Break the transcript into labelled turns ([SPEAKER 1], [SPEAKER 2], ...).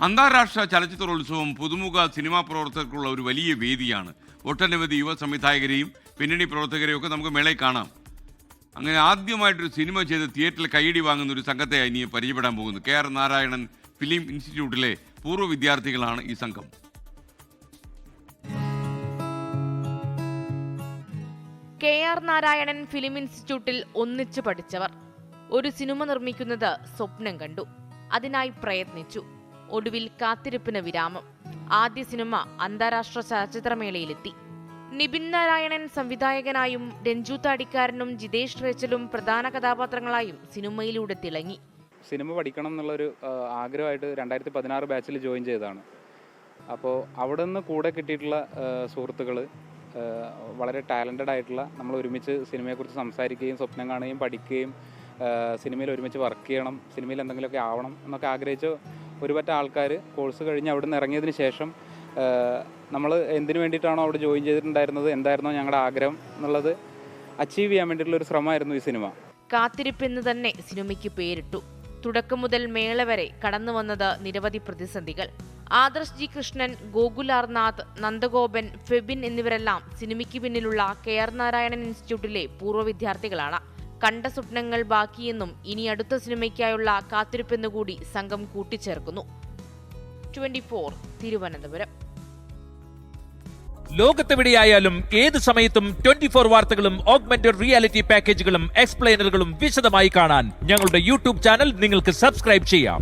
[SPEAKER 1] അന്താരാഷ്ട്ര ചലച്ചിത്രോത്സവം പുതുമുഖ സിനിമാ പ്രവർത്തകർക്കുള്ള ഒരു വലിയ വേദിയാണ്. ഒട്ടനവധി യുവ സംവിധായകരെയും പിന്നണി പ്രവർത്തകരെയും ഒക്കെ നമുക്ക് മേളയിൽ കാണാം. അങ്ങനെ ആദ്യമായിട്ടൊരു സിനിമ ചെയ്ത് തിയേറ്ററിൽ കൈയടി വാങ്ങുന്ന ഒരു സംഘത്തെ ഇനി പരിചയപ്പെടാൻ പോകുന്നു. കെ ആർ നാരായണൻ ഫിലിം ഇൻസ്റ്റിറ്റ്യൂട്ടിലെ പൂർവ വിദ്യാർത്ഥികളാണ് ഈ സംഘം.
[SPEAKER 2] കെ ആർ നാരായണൻ ഫിലിം ഇൻസ്റ്റിറ്റ്യൂട്ടിൽ ഒന്നിച്ചു പഠിച്ചവർ. ഒരു സിനിമ നിർമ്മിക്കുന്നത് സ്വപ്നം കണ്ടു. അതിനായി പ്രയത്നിച്ചു. ഒടുവിൽ കാത്തിരിപ്പിന് വിരാമം. ആദ്യ സിനിമ അന്താരാഷ്ട്ര ചലച്ചിത്രമേളയിലെത്തി. നിബിൻ നാരായണൻ സംവിധായകനായും രഞ്ജു താടിക്കാരനും ജിതേഷ് റേച്ചലും പ്രധാന കഥാപാത്രങ്ങളായും സിനിമയിലൂടെ തിളങ്ങി.
[SPEAKER 3] സിനിമ പഠിക്കണം എന്നുള്ളൊരു ആഗ്രഹമായിട്ട് രണ്ടായിരത്തി പതിനാറ് ബാച്ചിൽ ജോയിൻ ചെയ്തതാണ്. അപ്പോൾ അവിടെ നിന്ന് കൂടെ കിട്ടിയിട്ടുള്ള സുഹൃത്തുക്കൾ വളരെ ടാലന്റഡ് ആയിട്ടുള്ള നമ്മൾ ഒരുമിച്ച് സിനിമയെക്കുറിച്ച് സംസാരിക്കുകയും സ്വപ്നം കാണുകയും പഠിക്കുകയും സിനിമയിൽ ഒരുമിച്ച് വർക്ക് ചെയ്യണം സിനിമയിൽ എന്തെങ്കിലുമൊക്കെ ആവണം എന്നൊക്കെ ആഗ്രഹിച്ച ഒരുപറ്റ ആൾക്കാർ കോഴ്സ് കഴിഞ്ഞ് അവിടെ നിന്ന് ഇറങ്ങിയതിന് ശേഷം നമ്മൾ എന്തിനു വേണ്ടിയിട്ടാണോ അവിടെ ജോയിൻ ചെയ്തിട്ടുണ്ടായിരുന്നത് എന്തായിരുന്നോ ഞങ്ങളുടെ ആഗ്രഹം എന്നുള്ളത് അച്ചീവ് ചെയ്യാൻ വേണ്ടിയിട്ടുള്ള ഒരു ശ്രമമായിരുന്നു ഈ സിനിമ.
[SPEAKER 2] കാത്തിരിപ്പെന്ന് തന്നെ സിനിമയ്ക്ക് പേരിട്ടു. തുടക്കം മുതൽ മേള വരെ കടന്നു വന്നത് നിരവധി പ്രതിസന്ധികൾ. ആദർശ് ജി കൃഷ്ണൻ ഗോകുലാർനാഥ് നന്ദഗോപൻ ഫെബിൻ എന്നിവരെല്ലാം സിനിമയ്ക്ക് പിന്നിലുള്ള കെ ആർ നാരായണൻ ഇൻസ്റ്റിറ്റ്യൂട്ടിലെ പൂർവ വിദ്യാർത്ഥികളാണ്. കണ്ട സ്വപ്നങ്ങൾ ബാക്കിയെന്നും ഇനി അടുത്ത സിനിമയ്ക്കായുള്ള കാത്തിരിപ്പെന്നുകൂടി സംഘം കൂട്ടിച്ചേർക്കുന്നു. തിരുവനന്തപുരം.
[SPEAKER 4] ലോകത്തെവിടെയായാലും ഏത് സമയത്തും ട്വന്റി ഫോർ വാർത്തകളും ഓഗ്മെന്റഡ് റിയാലിറ്റി പാക്കേജുകളും എക്സ്പ്ലെയിനറുകളും വിശദമായി കാണാൻ ഞങ്ങളുടെ യൂട്യൂബ് ചാനൽ നിങ്ങൾക്ക് സബ്സ്ക്രൈബ് ചെയ്യാം.